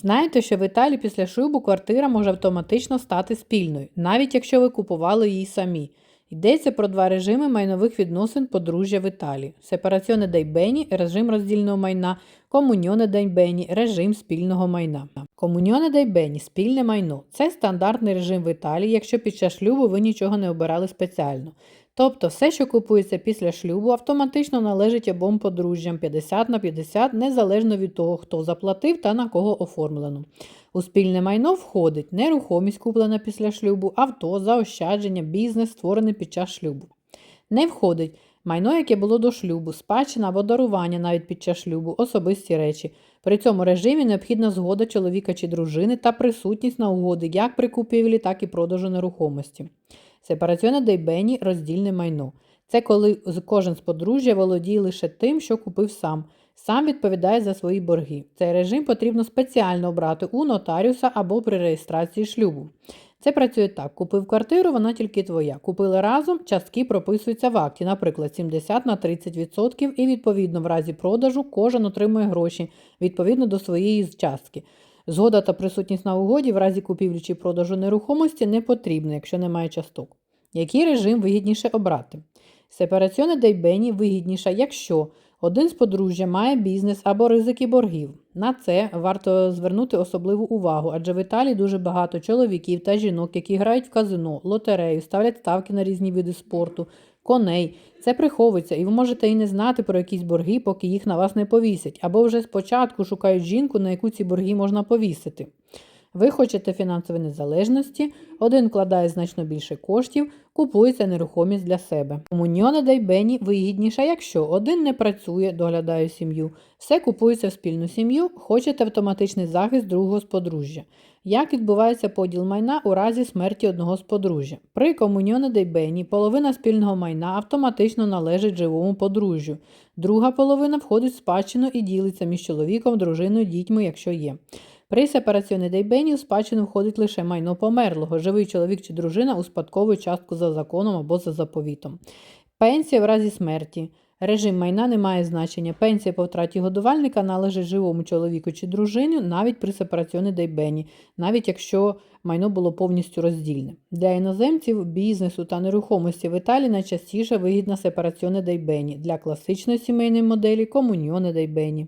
Знаєте, що в Італії після шлюбу квартира може автоматично стати спільною, навіть якщо ви купували її самі. Йдеться про два режими майнових відносин подружжя в Італії: сепараціоне дей бені – режим роздільного майна, комуньоне дей бені – режим спільного майна. Комуньоне дей бені – спільне майно. Це стандартний режим в Італії, якщо під час шлюбу ви нічого не обирали спеціально. Тобто все, що купується після шлюбу, автоматично належить обом подружжям 50 на 50, незалежно від того, хто заплатив та на кого оформлено. У спільне майно входить нерухомість, куплена після шлюбу, авто, заощадження, бізнес, створений під час шлюбу. Не входить майно, яке було до шлюбу, спадщина або дарування навіть під час шлюбу, особисті речі. При цьому режимі необхідна згода чоловіка чи дружини та присутність на угоди як при купівлі, так і продажу нерухомості. Сепараціоне дейбені – роздільне майно. Це коли кожен з подружжя володіє лише тим, що купив сам. Сам відповідає за свої борги. Цей режим потрібно спеціально обрати у нотаріуса або при реєстрації шлюбу. Це працює так: купив квартиру, вона тільки твоя. Купили разом, частки прописуються в акті, наприклад, 70 на 30%, і відповідно в разі продажу кожен отримує гроші відповідно до своєї частки. Згода та присутність на угоді в разі купівлі чи продажу нерухомості не потрібна, якщо немає часток. Який режим вигідніше обрати? Сепараціоне дей бені вигідніша, якщо один з подружжя має бізнес або ризики боргів. На це варто звернути особливу увагу, адже в Італії дуже багато чоловіків та жінок, які грають в казино, лотерею, ставлять ставки на різні види спорту, коней. Це приховується, і ви можете і не знати про якісь борги, поки їх на вас не повісять, або вже спочатку шукають жінку, на яку ці борги можна повісити. Ви хочете фінансової незалежності, один вкладає значно більше коштів, купується нерухомість для себе. Комуньйоне дай бені вигідніша, якщо один не працює, доглядає сім'ю, все купується в спільну сім'ю, хочете автоматичний захист другого з подружжя. Як відбувається поділ майна у разі смерті одного з подружжя? При комуньйоне дей бені половина спільного майна автоматично належить живому подружжю. Друга половина входить в спадщину і ділиться між чоловіком, дружиною, дітьми, якщо є. При сепараціоні дейбені у спадщину входить лише майно померлого. Живий чоловік чи дружина успадковує частку за законом або за заповітом. Пенсія в разі смерті. Режим майна не має значення. Пенсія по втраті годувальника належить живому чоловіку чи дружині навіть при сепараціоні дейбені, навіть якщо майно було повністю роздільне. Для іноземців, бізнесу та нерухомості в Італії найчастіше вигідна сепараціоне дейбені, для класичної сімейної моделі комуньйоне дейбені.